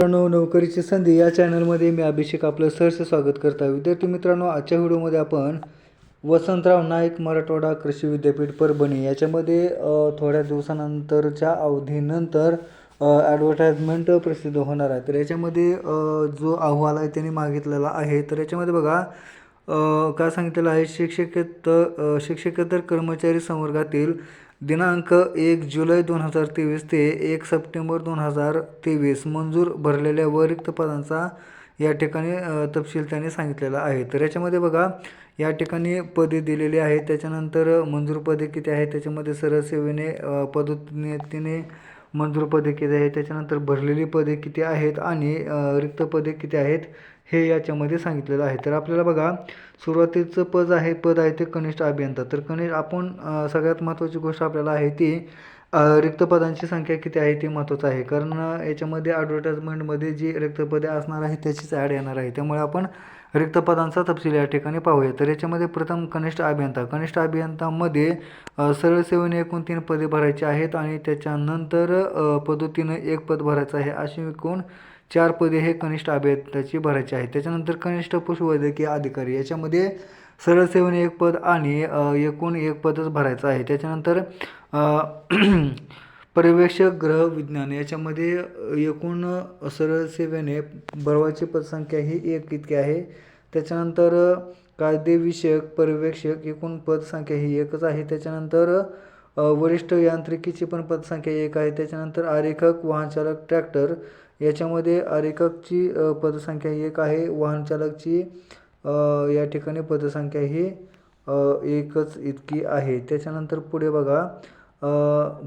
मित्रांनो नोकरीची संधी या चॅनलमध्ये मी अभिषेक आपलं सहर्ष स्वागत करता विद्यार्थी मित्रांनो आजच्या व्हिडिओमध्ये आपण वसंतराव नाईक मराठवाडा कृषी विद्यापीठ परभणी याच्यामध्ये थोड्या दिवसानंतरच्या अवधीनंतर ॲडव्हर्टाइजमेंट प्रसिद्ध होणार आहे. तर याच्यामध्ये जो अहवाल आहे त्यांनी मागितलेला आहे. तर याच्यामध्ये बघा काय सांगितलेलं आहे? शिक्षकेतर शिक्षकेतर कर्मचारी संवर्गातील दिनांक एक जुलै दोन हजार तेवीस ते एक सप्टेंबर दोन हजार तेवीस मंजूर भरलेल्या व रिक्त पदांचा या ठिकाणी तपशील त्यांनी सांगितलेला आहे. तर याच्यामध्ये बघा या ठिकाणी पदे दिलेली आहेत. त्याच्यानंतर मंजूर पदे किती आहेत? त्याच्यामध्ये सरळ सेवेने अ, पदोन्नतीने मंजूर पदे किती आहेत त्याच्यानंतर भरलेली पदे किती आहेत आणि रिक्त पदे किती आहेत हे याच्यामध्ये सांगितलेलं आहे. तर आपल्याला बघा सुरुवातीचं पद आहे पद आहे ते कनिष्ठ अभियंता. तर कनिष्ठ आपण सगळ्यात महत्त्वाची गोष्ट आपल्याला आहे ती रिक्त पदांची संख्या किती आहे ते महत्त्वाचं आहे. कारण याच्यामध्ये ॲडव्हर्टाजमेंटमध्ये जी रिक्त पदे असणार आहे त्याचीच ॲड येणार आहे. त्यामुळे आपण रिक्त पदांचा तपशील या ठिकाणी पाहूया. तर याच्यामध्ये प्रथम कनिष्ठ अभियंता. कनिष्ठ अभियंतामध्ये सरळ सेवेने एकूण तीन पदे भरायची आहेत आणि त्याच्यानंतर पद्धतीनं एक पद भरायचं आहे. अशी एकूण चार पदे हे कनिष्ठ अभियंत्याची भरायची आहेत. त्याच्यानंतर कनिष्ठ पशुवैद्यकीय अधिकारी. याच्यामध्ये सरळ सेवेने एक पद आणि एकूण एक पदच भरायचं आहे. त्याच्यानंतर परिवेक्षक पर्यवेक्षक ग्रह विज्ञान याच्यामध्ये एकूण सरळ सेवेने भरवायची पदसंख्या ही एक इतकी आहे. त्याच्यानंतर कायदेविषयक पर्यवेक्षक एकूण पदसंख्या ही एकच आहे. त्याच्यानंतर वरिष्ठ यांत्रिकीची पण पदसंख्या एक आहे. त्याच्यानंतर आरेखक वाहनचालक ट्रॅक्टर याच्यामध्ये आरेखकची पदसंख्या एक आहे. वाहनचालकची या ठिकाणी पदसंख्या ही एकच इतकी आहे. त्याच्यानंतर पुढे बघा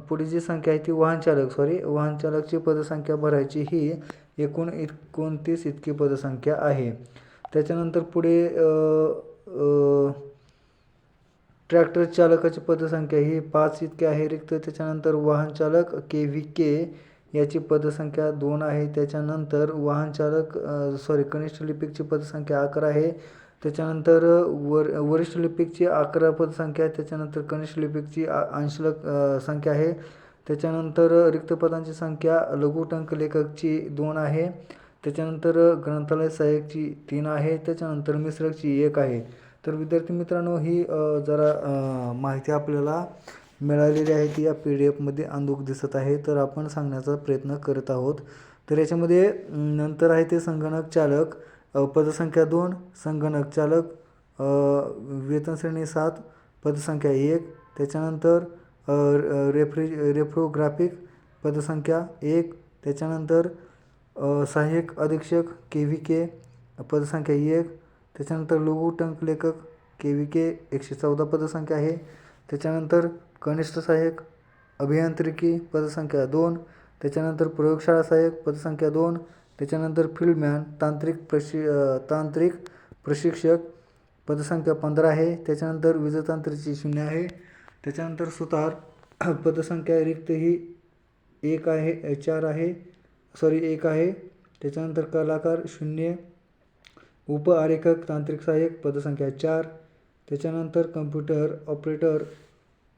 पुढे जी संख्या आहे ती वाहनचालक सॉरी वाहनचालकची पदसंख्या भरायची ही एकूण एकोणतीस इतकी पदसंख्या आहे. त्याच्यानंतर पुढे ट्रॅक्टर चालकाची पदसंख्या ही पाच इतकी आहे. रिक्त त्याच्यानंतर वाहनचालक के व्ही के याची पदसंख्या दोन आहे. त्याच्यानंतर वाहनचालक सॉरी कनिष्ठ लिपिकची पदसंख्या अकरा आहे. त्याच्यानंतर वर वरिष्ठ लिपिकची अकरा पदसंख्या आहे. त्याच्यानंतर कनिष्ठ लिपिकची आ- अंशलक संख्या आहे. त्याच्यानंतर रिक्त पदांची संख्या लघुटंक लेखकची दोन आहे. त्याच्यानंतर ग्रंथालय सहाय्यकची तीन आहे. त्याच्यानंतर मिश्रकची एक आहे. तर विद्यार्थी मित्रांनो ही जरा माहिती आपल्याला मिळालेली आहे ती या पी डी एफमध्ये अंधुक दिसत आहे. तर आपण सांगण्याचा प्रयत्न करत आहोत. तर याच्यामध्ये नंतर आहे ते संगणक चालक पदसंख्या दोन संगणक चालक वेतनश्रेणी वेतन श्रेणी सात पदसंख्या एक त्याच्यानंतर रेफ्रि रेफ्रोग्राफिक पदसंख्या एक त्याच्यानंतर सहाय्यक अधीक्षक के व्ही के पदसंख्या एक त्याच्यानंतर लघु टंक लेखक के व्ही के एकशे चौदा पदसंख्या आहे. त्याच्यानंतर कनिष्ठ सहाय्यक अभियांत्रिकी पदसंख्या दोन त्याच्यानंतर प्रयोगशाळा सहाय्यक पदसंख्या दोन त्याच्यानंतर फील्डमॅन तांत्रिक प्रशि तांत्रिक प्रशिक्षक पदसंख्या पंधरा आहे त्याच्यानंतर वीजतांत्रिकची शून्य आहे त्याच्यानंतर सुतार पदसंख्या रिक्त ही एक आहे चार आहे सॉरी एक आहे त्याच्यानंतर कलाकार शून्य उप आरेखक तांत्रिक सहाय्यक पदसंख्या चार त्याच्यानंतर कम्प्युटर ऑपरेटर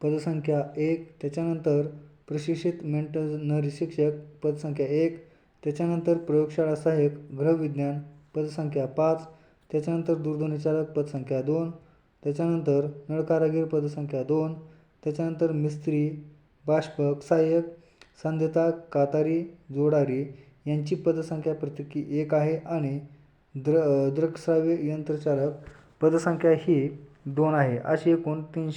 पदसंख्या एक त्याच्यानंतर प्रशिक्षित मेंटनरी शिक्षक पदसंख्या एक त्याच्यानंतर प्रयोगशाळा सहाय्यक गृहविज्ञान पदसंख्या पाच त्याच्यानंतर दूरध्वनी चालक पदसंख्या दोन त्याच्यानंतर नळकारागीर पदसंख्या दोन त्याच्यानंतर मिस्त्री बाष्पक सहाय्यक सांध्यता कातारी जोडारी यांची पदसंख्या प्रत्येकी एक आहे आणि द्र दृकश्राव्य यंत्रचालक पदसंख्या ही दोन आहे. अशी एकूण तीनशे